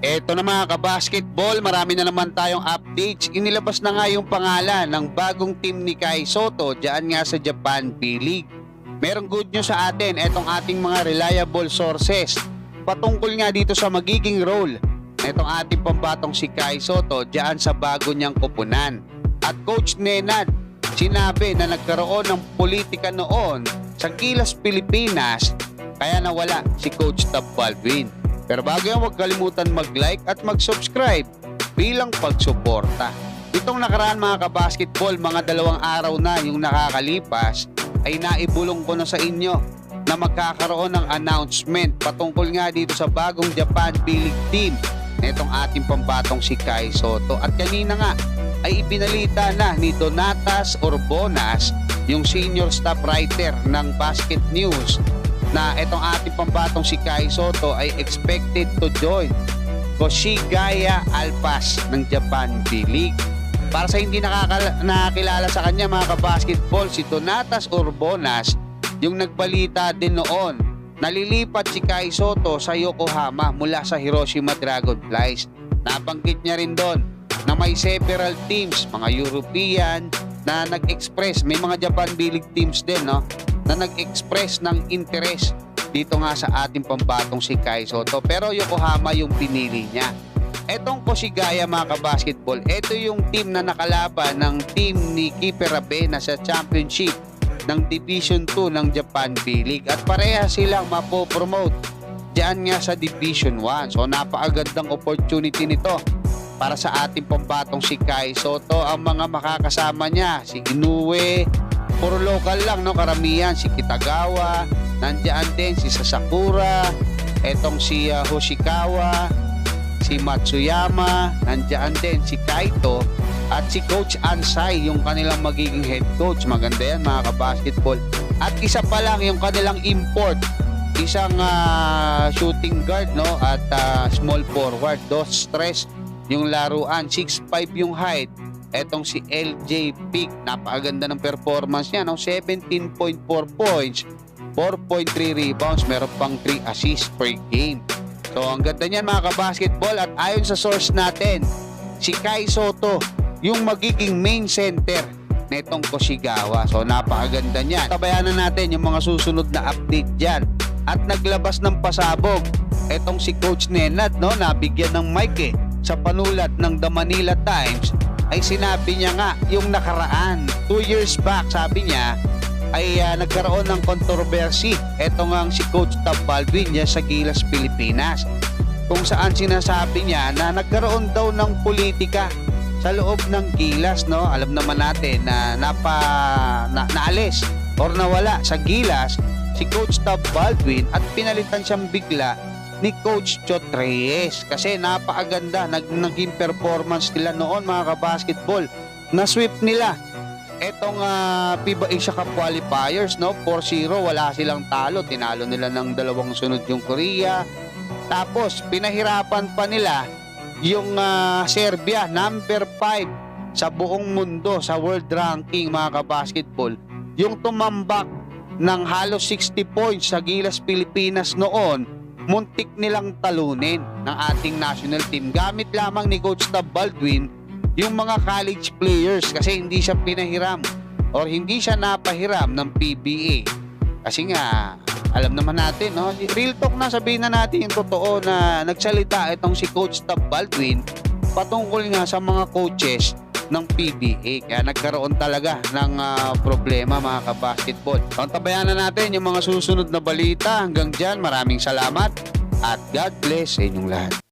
Eto na mga kabasketball, marami na naman tayong updates. Inilabas na nga yung pangalan ng bagong team ni Kai Soto dyan nga sa Japan P-League. Merong good news sa atin, etong ating mga reliable sources. Patungkol nga dito sa magiging role etong ating pambatong si Kai Soto dyan sa bago niyang kupunan. At Coach Nenad, sinabi na nagkaroon ng politika noon sa Gilas Pilipinas kaya nawala si Coach Tab Baldwin. Pero bago yan, huwag kalimutan mag-like at mag-subscribe bilang pagsuporta. Itong nakaraan mga kabasketball, mga dalawang araw na yung nakakalipas, ay naibulong ko na sa inyo na magkakaroon ng announcement patungkol nga dito sa bagong Japan B-League team netong ating pambatong si Kai Soto. At kanina nga ay ibinalita na ni Donatas Orbonas, yung senior staff writer ng Basket News, na itong ating pambatong si Kai Soto ay expected to join Koshigaya Alpas ng Japan B-League. Para sa hindi nakakilala sa kanya mga kabasketball, si Donatas Urbonas yung nagbalita din noon. Nalilipat si Kai Soto sa Yokohama mula sa Hiroshima Dragonflies. Nabanggit niya rin doon na may several teams, mga European, na nag-express, may mga Japan B-League teams din, no? Na nag-express ng interest dito nga sa ating pambatong si Kai Soto. Pero Yokohama yung pinili niya. Etong Koshigaya mga kabasketball, ito yung team na nakalaban ng team ni Keeper Rabena sa championship ng Division 2 ng Japan B-League at pareha silang mapopromote diyan nga sa Division 1. So napakagandang opportunity nito para sa ating pambatong si Kai Soto. Ang mga makakasama niya, si Inoue, puro local lang, no? Karamihan, si Kitagawa, nandiyan din si Sasakura, etong si uh, Hoshikawa, si Matsuyama, nandiyan din si Kaito, at si Coach Ansai, yung kanilang magiging head coach. Maganda yan mga kabasketball. At isa pa lang yung kanilang import, isang ah, shooting guard no at ah, small forward, dos stress yung laruan, 6'5 yung height. Etong si LJ Peak, napakaganda ng performance niya, no? 17.4 points, 4.3 rebounds, meron pang 3 assists per game. So ang ganda niyan mga kabasketball at ayon sa source natin, si Kai Soto yung magiging main center netong Koshigawa. So napakaganda niyan. Tabayanan natin yung mga susunod na update diyan. At naglabas ng pasabog etong si Coach Nenad no, nabigyan ng mic eh sa panulat ng The Manila Times ay sinabi niya nga yung nakaraan, two years back sabi niya ay ah, nagkaroon ng controversy. Ito nga si Coach Tab Baldwin niya sa Gilas, Pilipinas. Kung saan sinasabi niya na nagkaroon daw ng politika sa loob ng Gilas, no? Alam naman natin na napa na, naalis or nawala sa Gilas si Coach Tab Baldwin at pinalitan siyang bigla ni Coach Chot Reyes. Kasi napakaganda nag naging performance nila noon mga kabasketball. Na sweep nila. Etong ah, FIBA Asia Cup qualifiers no? 4-0 wala silang talo. Tinalo nila ng dalawang sunod yung Korea. Tapos pinahirapan pa nila yung ah, Serbia number 5 sa buong mundo sa world ranking mga kabasketball. Yung tumambak ng halos 60 points sa Gilas Pilipinas noon muntik nilang talunin ng ating national team. Gamit lamang ni Coach Tab Baldwin yung mga college players kasi hindi siya pinahiram or hindi siya napahiram ng PBA kasi nga alam naman natin no? Real talk na sabihin na natin yung totoo na nagsalita itong si Coach Tab Baldwin patungkol nga sa mga coaches ng PBA. Kaya nagkaroon talaga ng ah, problema mga kabasketball. So, tabayanan natin yung mga susunod na balita. Hanggang dyan, maraming salamat at God bless sa inyong lahat.